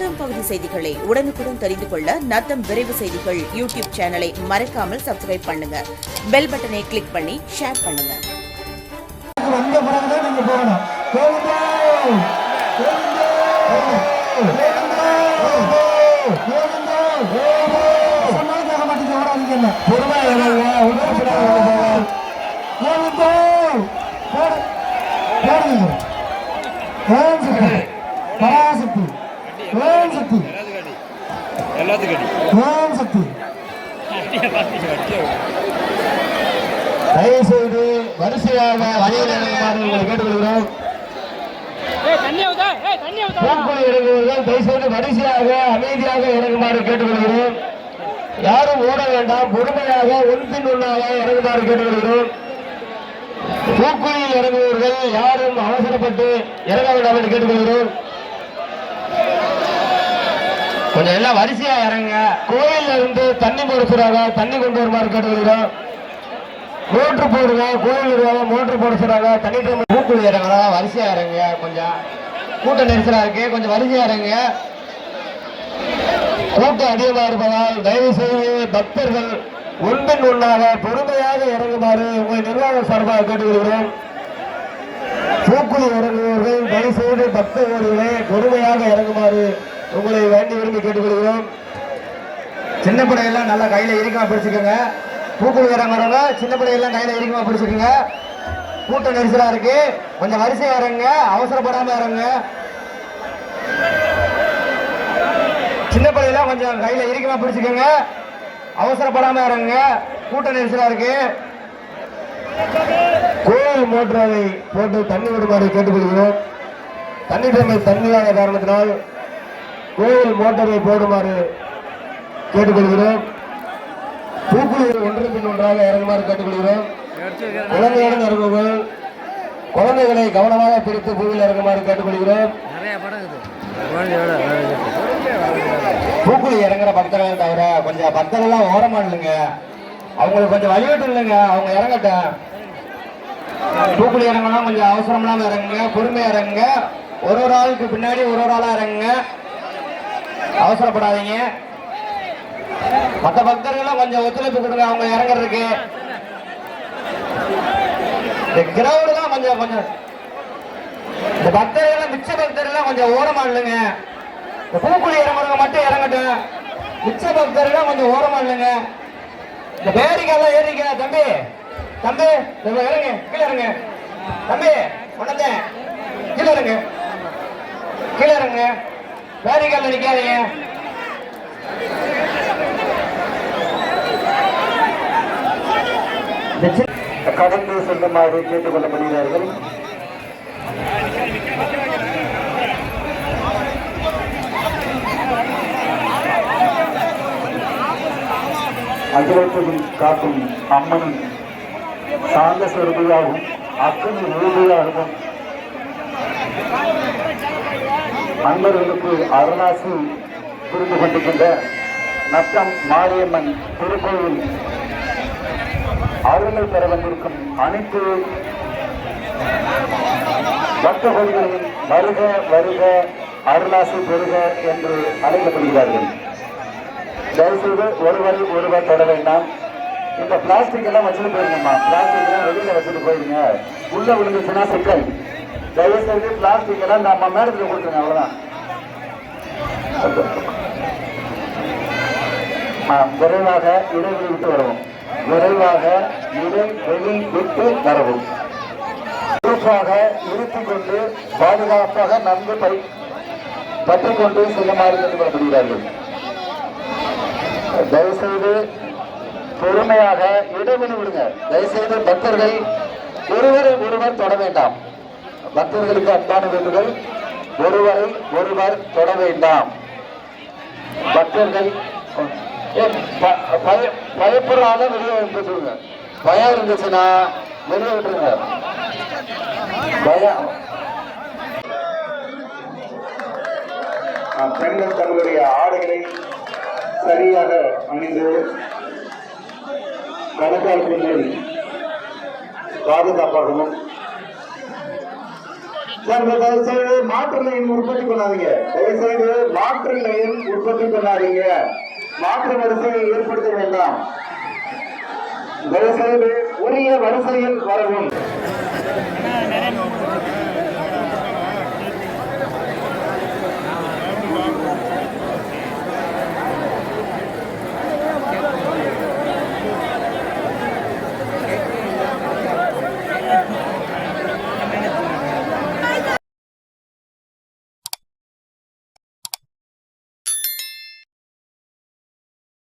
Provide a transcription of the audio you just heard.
நத்தம் பகுதி செய்திகளை உடனுக்குடன் தெரிந்து கொள்ள நத்தம் விரைவு செய்திகள் யூடியூப் சேனலை மறக்காமல் சப்ஸ்கிரைப் பண்ணுங்க. பெல் பட்டனை கிளிக் பண்ணி ஷேர் பண்ணுங்க. வந்த பிறகுதான் நீங்க போகணும் எல்லாத்துக்கும் ஓம் சக்தி தயவு செய்து வரிசையாக வழியில் இறங்குமாறு கேட்டுக்கொள்கிறோம். இறங்குவர்கள் தயவு செய்து வரிசையாக அமைதியாக இறங்குமாறு கேட்டுக்கொள்கிறோம். யாரும் ஓட வேண்டாம் பொறுமையாக ஒன்பின் ஒன்றாக இறங்குமாறு கேட்டுக்கொள்கிறோம். பூக்குழியில் இறங்குபவர்கள் யாரும் அவசரப்பட்டு இறங்க வேண்டாம் என்று கேட்டுக்கொள்கிறோம். கொஞ்சம் எல்லாம் வரிசையா இறங்க கோயில்ல இருந்து தண்ணி போடுறாங்க தண்ணி கொண்டு வருமாறு கேட்டுக்கிறோம் மோட்ரு போடுங்க. கோயில் இருக்காங்க மோட்ரு போட சொல்றாங்க தண்ணி மூக்குழி இறங்குறா. வரிசையா இறங்க கொஞ்சம். கூட்ட நெரிசலா இருக்கு. கொஞ்சம் வரிசையா இறங்க கூட்டம் அதிகமா இருப்பதால் தயவு செய்து பக்தர்கள் ஒன்பின் ஒன்றாக பொறுமையாக இறங்குமாறு உங்கள் நிர்வாக சார்பாக கேட்டுக்கொள்கிறோம். பூக்குழி இறங்குபவர்கள் தயவு செய்து பக்தர்களே பொறுமையாக இறங்குமாறு உங்களை வேண்டி விரும்பி கேட்டுக்கொள்கிறோம். சின்ன படையெல்லாம் நல்லா கையில பிடிச்சிக்கோங்க பிடிச்சுக்கோங்க. பூக்குழி வரவங்க சின்ன படையெல்லாம் கையில இருக்கமா பிடிச்சிக்கோங்க. கூட்ட நெரிசலா இருக்கு. கொஞ்சம் வரிசையா இறங்க அவசரப்படாம இறங்க சின்ன படையெல்லாம் கொஞ்சம் கையில இருக்கமா பிடிச்சிக்கோங்க. அவசரப்படாம இறங்க கூட்ட நெரிசலா இருக்கு. கோயில் மோட்டரை போட்டு தண்ணி விடுமாறு கேட்டுக்கொள்கிறோம். தண்ணி தண்ணி தண்ணியான காரணத்தினால் கோயில் மோட்டரை போடுமாறு கேட்டுக்கொள்கிறோம். பூக்குழி ஒன்று பின் ஒன்றாக இறங்குமாறு கேட்டுக்கொள்கிறோம். குழந்தையுடன் இறங்குங்கள் குழந்தைகளை கவனமாக பிரித்து பூவில் இறங்குமாறு கேட்டுக்கொள்கிறோம். பூக்குழி இறங்குற பக்தர்கள் தவிர கொஞ்சம் பக்தர்கள்லாம் ஓரமா இல்லைங்க அவங்களுக்கு கொஞ்சம் வழிவிட்டு இல்லைங்க அவங்க இறங்கட்டும். பூக்குழி இறங்கலாம் கொஞ்சம் அவசரம் இல்லாம இறங்குங்க. பொறுமையா இறங்குங்க. ஒரு ஒரு ஆளுக்கு பின்னாடி ஒரு ஒரு ஆளா இறங்குங்க. அவசரப்படாதீங்க. மற்ற பக்தர்கள்லாம் கொஞ்சம் ஒத்துழைப்பு கொடுங்க அவங்க இறங்குறதுக்கு. இந்த கிரௌடு தான் கொஞ்சம் கொஞ்சம். இந்த பக்தர்கள் மிச்ச பக்தர்கள் கொஞ்சம் ஓரமா இல்லைங்க இந்த பூக்குழி இறங்குறவங்க மட்டும் இறங்கட்டும். மிச்ச பக்தர்கள் கொஞ்சம் ஓரமா இல்லைங்க இந்த பேரிக்கெல்லாம் ஏறிக்க தம்பி. தம்பி இறங்க கீழே இறங்க. தம்பி உடனே கீழே இறங்க. கீழே இறங்க. பேரிக்கல்ல நிக்காதீங்க கடந்து செல்லுமாறு கேட்டுக்கொள்ளப்படுகிறார்கள் அகிலத்தையும் காக்கும் அம்மனும் சாந்த சொருபியாகவும் அக்கனி ஊழியாகவும் மன்னர்களுக்கு அருணாசி புரிந்து கொண்டிருக்கின்ற நத்தம் மாரியம்மன் திருக்கோயில் அருளை பெற வந்திருக்கும் அனைத்து பக்தகோடிகளின் வருக வருக அருளாசி பெறுக என்று அழைக்கப்படுகிறார்கள். தயவுசெய்து ஒருவரை ஒருவர் தொட வேண்டாம். இந்த பிளாஸ்டிக் எல்லாம் வச்சுட்டு போயிருங்கம்மா. பிளாஸ்டிக் எல்லாம் வெளியில வச்சுட்டு போயிருங்க. உள்ள விழுந்துச்சுன்னா சிக்கல். தயவுசெய்து பிளாஸ்டிக் எல்லாம் நம்ம மேடத்தில் கொடுத்துருங்க அவ்வளோதான் விரைவாக இடைவெளி விட்டு வரவும். விரைவாக இடைவெளி விட்டு வரவும். குறிப்பாக இருத்திக் கொண்டு பாதுகாப்பாக நன்கு பை பற்றிக் கொண்டு செல்லுமாறு கேட்டுக்கொள்ளப்படுகிறார்கள் தயவுசெய்து பொறுமையாக இடைவெளி விடுங்க. தயவுசெய்து பக்தர்கள் ஒருவரை ஒருவர் தொட வேண்டாம். பக்தர்களுக்கு அன்பான வேண்டுதல் ஒருவரை ஒருவர் தொட வேண்டாம். பக்தர்கள் ஏ, ப- பய- வெளியே வந்து சொல்லுங்க. பயம் இருந்துச்சுன்னா வெளியே விட்டுருங்க. பயம். பெண்கள் தங்களுடைய ஆடைகளை சரியாக அணிந்து கணக்கால் பெண்கள் பாதுகாப்பாகவும் சார் தயவு செய்து மாற்று நிலையம் உற்பத்தி பண்ணாதீங்க. தயவு செய்து மாற்று நிலையம் உற்பத்தி பண்ணாதீங்க. மாற்று வரிசையை ஏற்படுத்த வேண்டாம். தயவு செய்து உரிய வரிசையில் வரவும்.